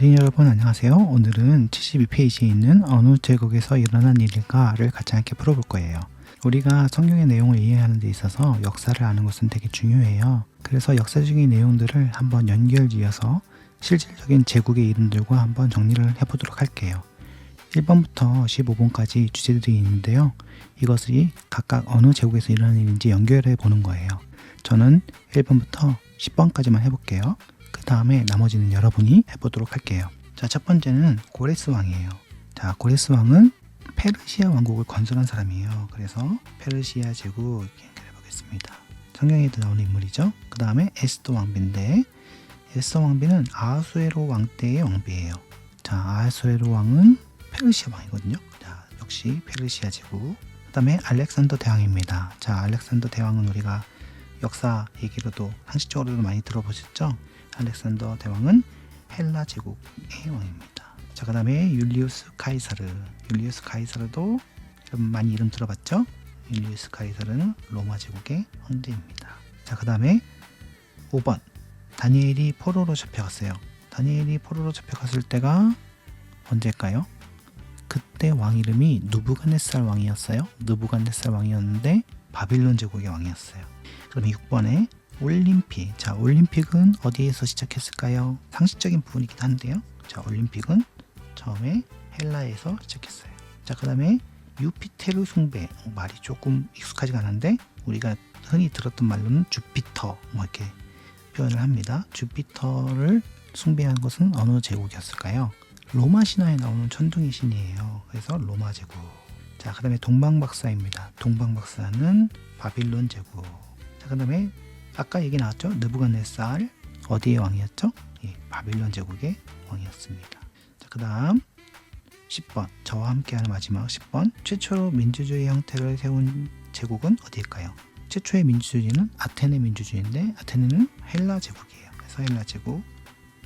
어린이 여러분 안녕하세요. 오늘은 72페이지에 있는 어느 제국에서 일어난 일일까를 같이 함께 풀어볼 거예요. 우리가 성경의 내용을 이해하는 데 있어서 역사를 아는 것은 되게 중요해요. 그래서 역사적인 내용들을 한번 연결지어서 실질적인 제국의 이름들과 한번 정리를 해보도록 할게요. 1번부터 15번까지 주제들이 있는데요. 이것이 각각 어느 제국에서 일어난 일인지 연결해 보는 거예요. 저는 1번부터 10번까지만 해볼게요. 그 다음에 나머지는 여러분이 해보도록 할게요. 자, 첫 번째는 고레스 왕이에요. 자, 고레스 왕은 페르시아 왕국을 건설한 사람이에요. 그래서 페르시아 제국 이렇게 연결해 보겠습니다. 성경에도 나오는 인물이죠. 그 다음에 에스더 왕비인데 에스더 왕비는 아하수에로 왕 때의 왕비예요. 자, 아하수에로 왕은 페르시아 왕이거든요. 자, 역시 페르시아 제국. 그 다음에 알렉산더 대왕입니다. 자, 알렉산더 대왕은 우리가 역사 얘기로도 상식적으로도 많이 들어보셨죠? 알렉산더 대왕은 헬라 제국의 왕입니다. 자, 그 다음에 율리우스 카이사르. 율리우스 카이사르도 많이 이름 들어봤죠? 율리우스 카이사르는 로마 제국의 황제입니다. 자, 그 다음에 5번. 다니엘이 포로로 잡혀갔어요. 다니엘이 포로로 잡혀갔을 때가 언제일까요? 그때 왕 이름이 누부갓네살 왕이었어요. 누부갓네살 왕이었는데 바빌론 제국의 왕이었어요. 그럼 6번에 올림픽. 자, 올림픽은 어디에서 시작했을까요? 상식적인 부분이긴 한데요. 자, 올림픽은 처음에 헬라에서 시작했어요. 자, 그 다음에 유피테르 숭배. 어, 말이 조금 익숙하지가 않은데 우리가 흔히 들었던 말로는 주피터 뭐 이렇게 표현을 합니다. 주피터를 숭배한 것은 어느 제국이었을까요? 로마 신화에 나오는 천둥의 신이에요. 그래서 로마 제국. 자, 그 다음에 동방박사입니다. 동방박사는 바빌론 제국. 자, 그 다음에 아까 얘기 나왔죠? 느부갓네살 어디의 왕이었죠? 예, 바빌론 제국의 왕이었습니다. 자, 그 다음 10번 저와 함께하는 마지막 10번 최초로 민주주의 형태를 세운 제국은 어디일까요? 최초의 민주주의는 아테네 민주주의인데 아테네는 헬라 제국이에요. 그래서 헬라 제국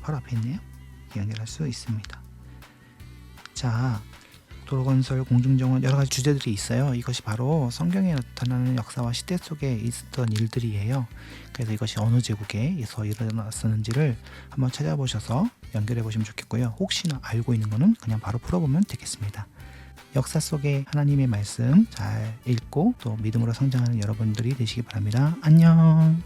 바로 앞에 있네요. 연결할 수 있습니다. 자, 도로건설, 공중정원 여러 가지 주제들이 있어요. 이것이 바로 성경에 나타나는 역사와 시대 속에 있었던 일들이에요. 그래서 이것이 어느 제국에서 일어났었는지를 한번 찾아보셔서 연결해 보시면 좋겠고요. 혹시나 알고 있는 거는 그냥 바로 풀어보면 되겠습니다. 역사 속에 하나님의 말씀 잘 읽고 또 믿음으로 성장하는 여러분들이 되시기 바랍니다. 안녕.